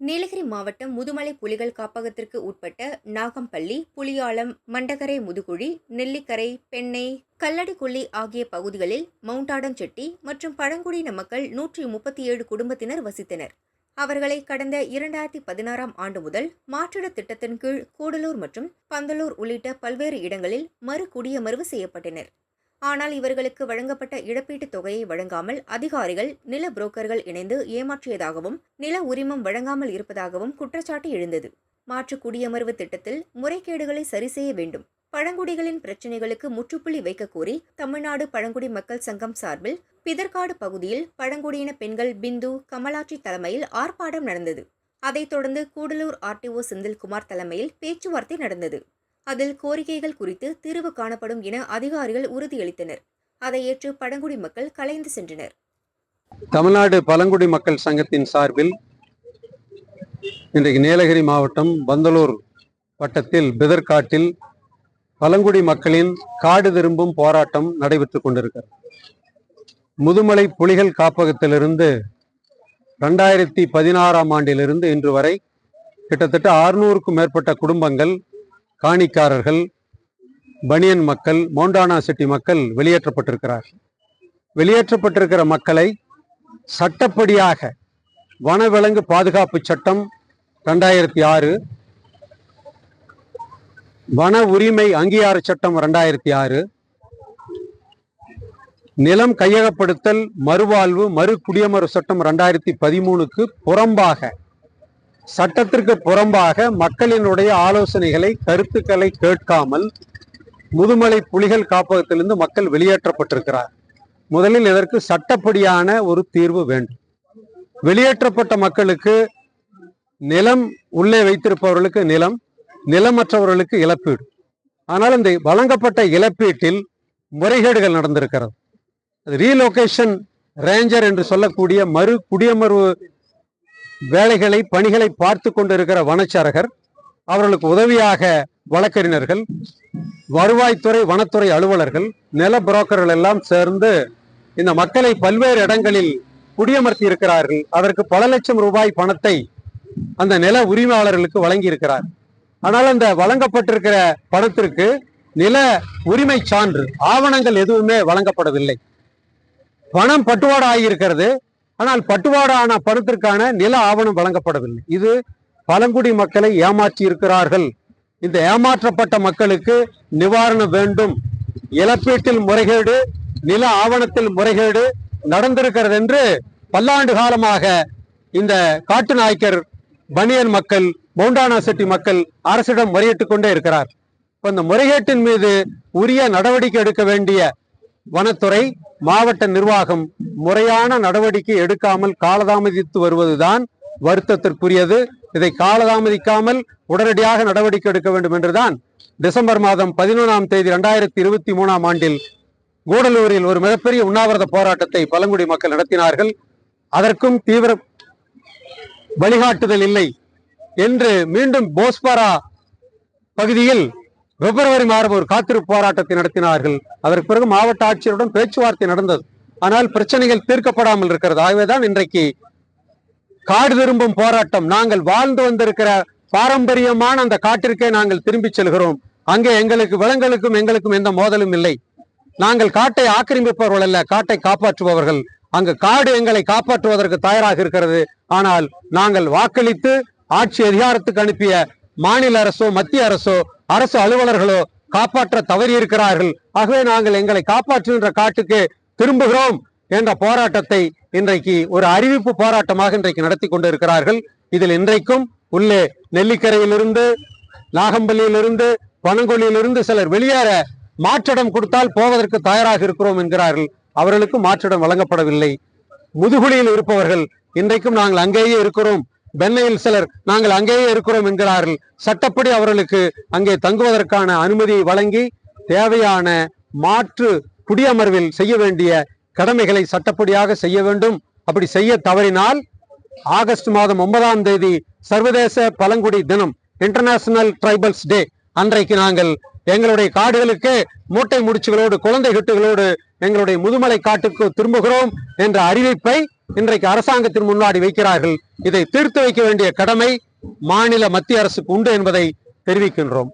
நீலகிரி மாவட்டம் முதுமலை புலிகள் காப்பகத்திற்கு உட்பட்ட நாகம்பள்ளி புலியாளம் மண்டகரை முதுகுழி நெல்லிக்கரை பெண்ணை கல்லடிக்குள்ளி ஆகிய பகுதிகளில் மவுண்டாடஞ்செட்டி மற்றும் பழங்குடியின மக்கள் நூற்றி முப்பத்தி ஏழு குடும்பத்தினர் வசித்தனர். அவர்களை கடந்த இரண்டாயிரத்தி பதினாறாம் ஆண்டு முதல் மாற்றிட திட்டத்தின் கீழ் கூடலூர் மற்றும் பந்தலூர் உள்ளிட்ட பல்வேறு இடங்களில் மறு குடியமர்வு செய்யப்பட்டனர். ஆனால் இவர்களுக்கு வழங்கப்பட்ட இழப்பீட்டுத் தொகையை வழங்காமல் அதிகாரிகள் நில புரோக்கர்கள் இணைந்து ஏமாற்றியதாகவும் நில உரிமம் வழங்காமல் இருப்பதாகவும் குற்றச்சாட்டு எழுந்தது. மாற்று குடியமர்வு திட்டத்தில் முறைகேடுகளை சரி செய்ய வேண்டும். பழங்குடிகளின் பிரச்சினைகளுக்கு முற்றுப்புள்ளி வைக்க கோரி தமிழ்நாடு பழங்குடி மக்கள் சங்கம் சார்பில் பிதற்காடு பகுதியில் பழங்குடியின பெண்கள் பிந்து கமலாட்சி தலைமையில் ஆர்ப்பாட்டம் நடந்தது. அதைத் தொடர்ந்து கூடலூர் ஆர்டிஓ செந்தில்குமார் தலைமையில் பேச்சுவார்த்தை நடந்தது. அதில் கோரிக்கைகள் குறித்து தீர்வு காணப்படும் என அதிகாரிகள் உறுதியளித்தனர். அதை ஏற்று பழங்குடி மக்கள் கலைந்து சென்றனர். தமிழ்நாடு பழங்குடி மக்கள் சங்கத்தின் சார்பில் இன்றைக்கு நீலகிரி மாவட்டம் பந்தலூர் வட்டத்தில் பிதர்காட்டில் பழங்குடி மக்களின் காடு திரும்பும் போராட்டம் நடைபெற்றுக் கொண்டிருக்கிறது. முதுமலை புலிகள் காப்பகத்திலிருந்து ரெண்டாயிரத்தி பதினாறாம் ஆண்டிலிருந்து இன்று வரை கிட்டத்தட்ட ஆறுநூறுக்கும் மேற்பட்ட குடும்பங்கள் காணிக்காரர்கள் பனியன் மக்கள் மோண்டானா செட்டி மக்கள் வெளியேற்றப்பட்டிருக்கிறார்கள். வெளியேற்றப்பட்டிருக்கிற மக்களை சட்டப்படியாக வனவிலங்கு பாதுகாப்பு சட்டம் ரெண்டாயிரத்தி ஆறு வன உரிமை அங்கீகார சட்டம் ரெண்டாயிரத்தி ஆறு நிலம் கையகப்படுத்தல் மறுவாழ்வு மறு குடியமறு சட்டம் ரெண்டாயிரத்தி பதிமூணுக்கு புறம்பாக சட்டத்திற்கு புறம்பாக மக்களினுடைய ஆலோசனைகளை கருத்துக்களை கேட்காமல் முதுமலை புலிகள் காப்பகத்திலிருந்து மக்கள் வெளியேற்றப்பட்டிருக்கிறார். முதலில் இதற்கு சட்டப்படியான ஒரு தீர்வு வேண்டும். வெளியேற்றப்பட்ட மக்களுக்கு நிலம் உள்ளே வைத்திருப்பவர்களுக்கு நிலம் நிலமற்றவர்களுக்கு இழப்பீடு. ஆனால் இந்த வழங்கப்பட்ட இழப்பீட்டில் முறைகேடுகள் நடந்திருக்கிறது. ரீலொகேஷன் ரேஞ்சர் என்று சொல்லக்கூடிய மறு குடியமர்வு வேலைகளை பணிகளை பார்த்து கொண்டிருக்கிற வனச்சரகர் அவர்களுக்கு உதவியாக வழக்கறிஞர்கள் வருவாய்த்துறை வனத்துறை அலுவலர்கள் நில புரோக்கர்கள் எல்லாம் சேர்ந்து இந்த மக்களை பல்வேறு இடங்களில் குடியமர்த்தி இருக்கிறார்கள். அதற்கு பல லட்சம் ரூபாய் பணத்தை அந்த நில உரிமையாளர்களுக்கு வழங்கி இருக்கிறார் ஆனால் அந்த வழங்கப்பட்டிருக்கிற பணத்திற்கு நில உரிமை சான்று ஆவணங்கள் எதுவுமே வழங்கப்படவில்லை. பணம் பட்டுவாடா ஆகியிருக்கிறது ஆனால் பட்டுவாடான படத்திற்கான நில ஆவணம் வழங்கப்படவில்லை. இது பழங்குடி மக்களை ஏமாற்றி இருக்கிறார்கள். இந்த ஏமாற்றப்பட்ட மக்களுக்கு நிவாரணம் வேண்டும். இழப்பீட்டில் முறைகேடு நில ஆவணத்தில் முறைகேடு நடந்திருக்கிறது என்று பல்லாண்டு காலமாக இந்த காட்டு நாய்க்கர் பனியன் மக்கள் மவுண்டானா செட்டி மக்கள் அரசிடம் முறையிட்டுக் கொண்டே இருக்கிறார். இந்த முறைகேட்டின் மீது உரிய நடவடிக்கை எடுக்க வேண்டிய வனத்துறை மாவட்ட நிர்வாகம் முறையான நடவடிக்கை எடுக்காமல் காலதாமதித்து வருவதுதான் வருத்தத்திற்குரியது. இதை காலதாமதிக்காமல் உடனடியாக நடவடிக்கை எடுக்க வேண்டும் என்றுதான் டிசம்பர் மாதம் பதினொன்றாம் தேதி இரண்டாயிரத்தி இருபத்தி மூணாம் ஆண்டில் கூடலூரில் ஒரு மிகப்பெரிய உண்ணாவிரத போராட்டத்தை பழங்குடி மக்கள் நடத்தினார்கள். அதற்கும் தீவிர வழிகாட்டுதல் இல்லை என்று மீண்டும் போஸ்பரா பகுதியில் பிப்ரவரி மாதம் ஒரு காத்திருப்பு போராட்டத்தை நடத்தினார்கள். அதற்கு பிறகு மாவட்ட ஆட்சியருடன் பேச்சுவார்த்தை நடந்தது. ஆனால் பிரச்சனைகள் தீர்க்கப்படாமல் இருக்கிறது. ஆகவேதான் இன்றைக்கு காடு திரும்பும் போராட்டம். நாங்கள் வாழ்ந்து வந்திருக்கிற பாரம்பரியமான அந்த காட்டிற்கே நாங்கள் திரும்பி செல்கிறோம். அங்கே எங்களுக்கு விலங்குகளுக்கும் எங்களுக்கும் எந்த மோதலும் இல்லை. நாங்கள் காட்டை ஆக்கிரமிப்பவர்கள் அல்ல காட்டை காப்பாற்றுபவர்கள். அங்கு காடு எங்களை காப்பாற்றுவதற்கு தயாராக இருக்கிறது. ஆனால் நாங்கள் வாக்களித்து ஆட்சி அதிகாரத்துக்கு அனுப்பிய மாநில அரசோ மத்திய அரசோ அரசு அலுவலர்களோ காப்பாற்ற தவறியிருக்கிறார்கள். ஆகவே நாங்கள் எங்களை காப்பாற்றுகின்ற காட்டுக்கு திரும்புகிறோம் என்ற போராட்டத்தை இன்றைக்கு ஒரு அறிவிப்பு போராட்டமாக இன்றைக்கு நடத்தி கொண்டிருக்கிறார்கள். இதில் இன்றைக்கும் உள்ளே நெல்லிக்கரையிலிருந்து நாகம்பள்ளியிலிருந்து பனங்கொல்லியிலிருந்து சிலர் வெளியேற மாற்றிடம் கொடுத்தால் போவதற்கு தயாராக இருக்கிறோம் என்கிறார்கள். அவர்களுக்கு மாற்றிடம் வழங்கப்படவில்லை. முதுகுழியில் இருப்பவர்கள் இன்றைக்கும் நாங்கள் அங்கேயே இருக்கிறோம். பெண்ணையில் சிலர் நாங்கள் அங்கேயே இருக்கிறோம் என்கிறார்கள். சட்டப்படி அவர்களுக்கு அங்கே தங்குவதற்கான அனுமதியை வழங்கி தேவையான மாற்று குடியமர்வில் செய்ய வேண்டிய கடமைகளை சட்டப்படியாக செய்ய வேண்டும். அப்படி செய்ய தவறினால் ஆகஸ்ட் மாதம் ஒன்பதாம் தேதி சர்வதேச பழங்குடி தினம் இன்டர்நேஷனல் ட்ரைபல்ஸ் டே அன்றைக்கு நாங்கள் எங்களுடைய காடுகளுக்கு மூட்டை முடிச்சுகளோடு குழந்தை கட்டுகளோடு எங்களுடைய முதுமலை காட்டுக்கு திரும்புகிறோம் என்ற அறிவிப்பை இன்றைக்கு அரசாங்கத்தின் முன்னாடி வைக்கிறார்கள். இதை தீர்த்து வைக்க வேண்டிய கடமை மாநில மத்திய அரசுக்கு உண்டு என்பதை தெரிவிக்கின்றோம்.